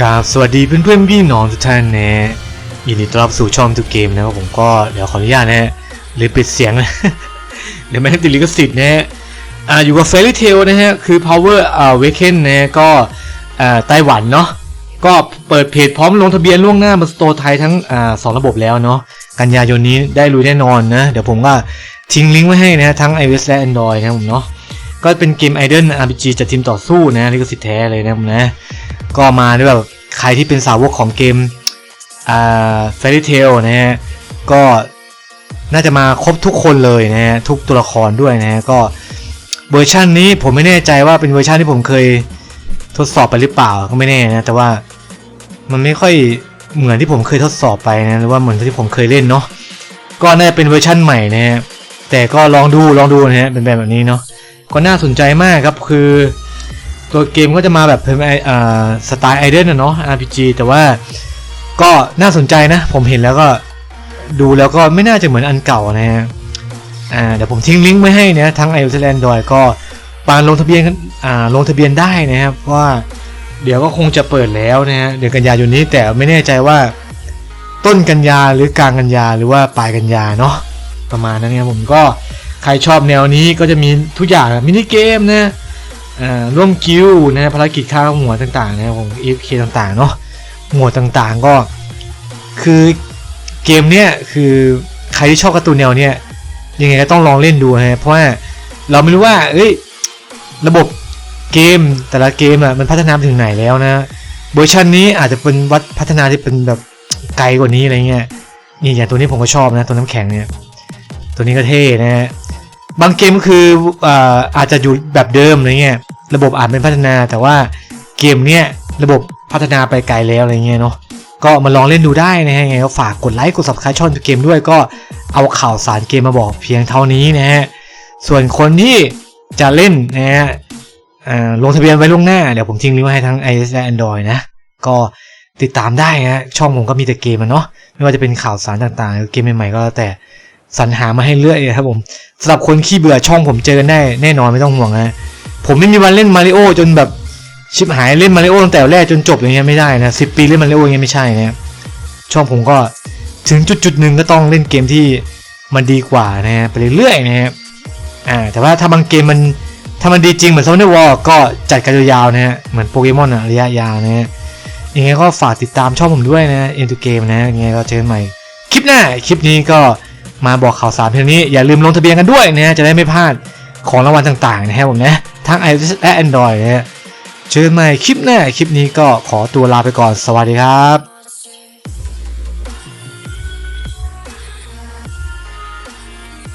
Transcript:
กราบสวัสดีเพื่อนเพื่อนพี่น้องทุกท่านนะยินดีต้อนรับสู่ช่องทุกเกมนะครับผมก็เดี๋ยวขออนุญาตนะฮะหรือปิดเสียงนะเดี๋ยวไม่ให้ติดลิขสิทธิ์นะฮะอ่าอยู่กับ Fairy Tail นะฮะคือ Power อ่า Awaken นะก็อ่าไต้หวันเนาะก็เปิดเพจพร้อมลงทะเบียนล่วงหน้าบนสโตร์ไทยทั้งอ่าสองระบบแล้วเนาะกันยายนนี้ได้รู้แน่นอนนะเดี๋ยวผมก็ทิ้งลิงก์ไว้ให้นะฮะทั้ง iOS และ Android นะผมเนาะก็เป็นเกม Idol RPG จัดทีมต่อสู้นะลิขสิทธิ์แท้เลยนะผมนะ ก็มาด้วยแบบใครที่เป็นสาวกของเกมอ่า Fairy Tail นะฮะก็น่าจะมาครบทุกคนเลยนะฮะทุกตัวละครด้วยนะฮะก็เวอร์ชันนี้ผมไม่แน่ใจว่าเป็นเวอร์ชันที่ผมเคยทดสอบไปหรือเปล่าก็ไม่แน่นะแต่ว่ามันไม่ค่อยเหมือนที่ผมเคยทดสอบไปนะหรือว่าเหมือนที่ผมเคยเล่นเนาะก็น่าจะเป็นเวอร์ชันใหม่นะฮะแต่ก็ลองดูลองดูนะฮะเป็นแบบนี้เนาะก็น่าสนใจมากครับคือ ตัวเกมก็จะมาแบบเป็นไออ่าสไตล์ไอเดนนะเนาะ RPG แต่ว่าก็น่าสนใจนะ ผมเห็นแล้วก็ดูแล้วก็ไม่น่าจะเหมือนอันเก่านะฮะอ่าเดี๋ยวผมทิ้งลิงก์ไว้ให้นะทั้ง iOS และ Android ก็ปานลงทะเบียนอ่าลงทะเบียนได้นะครับว่าเดี๋ยวก็คงจะเปิดแล้วนะฮะเดือนกันยายนนี้แต่ไม่แน่ใจว่าต้นกันยาหรือกลางกันยาหรือว่าปลายกันยาเนาะประมาณนั้นนี่ยผมก็ใครชอบแนวนี้ก็จะมีทุกอย่างมินิเกมนะ ร่วมคิวนะภารกิจค่าหัวต่างๆนะของ AFK ต่างๆเนาะหมวดต่างๆก็คือเกมเนี้ยคือใครที่ชอบการ์ตูนแนวเนี้ยยังไงก็ต้องลองเล่นดูนะฮะเพราะว่าเราไม่รู้ว่า เอ้ยระบบเกมแต่ละเกมอะมันพัฒนาไปถึงไหนแล้วนะเวอร์ชันนี้อาจจะเป็นวัดพัฒนาที่เป็นแบบไกลกว่านี้อะไรเงี้ยนี่อย่างตัวนี้ผมก็ชอบนะตัวน้ำแข็งเนี่ยตัวนี้ก็เท่นะฮะ บางเกมก็คืออาจจะอยู่แบบเดิมอะไรเงี้ยระบบอาจเป็นพัฒนา แต่ว่าเกมเนี้ยระบบพัฒนาไปไกลแล้วอะไรเงี้ยเนาะก็มาลองเล่นดูได้นะฮะไงก็ฝากกดไลค์กด subscribe ช่องเกมด้วยก็เอาข่าวสารเกมมาบอกเพียงเท่านี้นะฮะส่วนคนที่จะเล่นนะฮะลงทะเบียนไว้ล่วงหน้า เดี๋ยวผมทิ้งลิงก์ไว้ให้ทั้ง iOS และ Android นะ ก็ติดตามได้นะช่องผมก็มีแต่เกมอะเนาะไม่ว่าจะเป็นข่าวสารต่างๆ เกมใหม่ๆก็แล้วแต่ สรรหามาให้เรื่อยครับผมสำหรับคนขี้เบื่อช่องผมเจอกันได้แน่นอนไม่ต้องห่วงนะผมไม่มีวันเล่นมาริโอจนแบบชิบหายเล่นมาริโอตั้งแต่แรกจนจบอย่างเงี้ยไม่ได้นะสิปีเล่นมาริโออย่างเงี้ยไม่ใช่นะช่องผมก็ถึงจุดจุดหนึ่งก็ต้องเล่นเกมที่มันดีกว่านะฮะไปเรื่อยๆนะฮะอ่าแต่ว่าถ้าบางเกมมันถ้ามันดีจริงเหมือนซนเดอร์วอลก็จัดกันยาวๆนะฮะเหมือนโปเกมอนอะระยะยาวนะฮะยังไงก็ฝากติดตามช่องผมด้วยนะเอ็นตูเกมนะยังไงก็เจอกันใหม่คลิปหน้าคลิปนี้ก็ มาบอกข่าวสารเพียงนี้อย่าลืมลงทะเบียนกันด้วยนะจะได้ไม่พลาดของรางวัลต่างๆนะครับผมนะทั้ง iOS และ Android นะฮะเจอกันใหม่คลิปหน้าคลิปนี้ก็ขอตัวลาไปก่อนสวัสดีครับ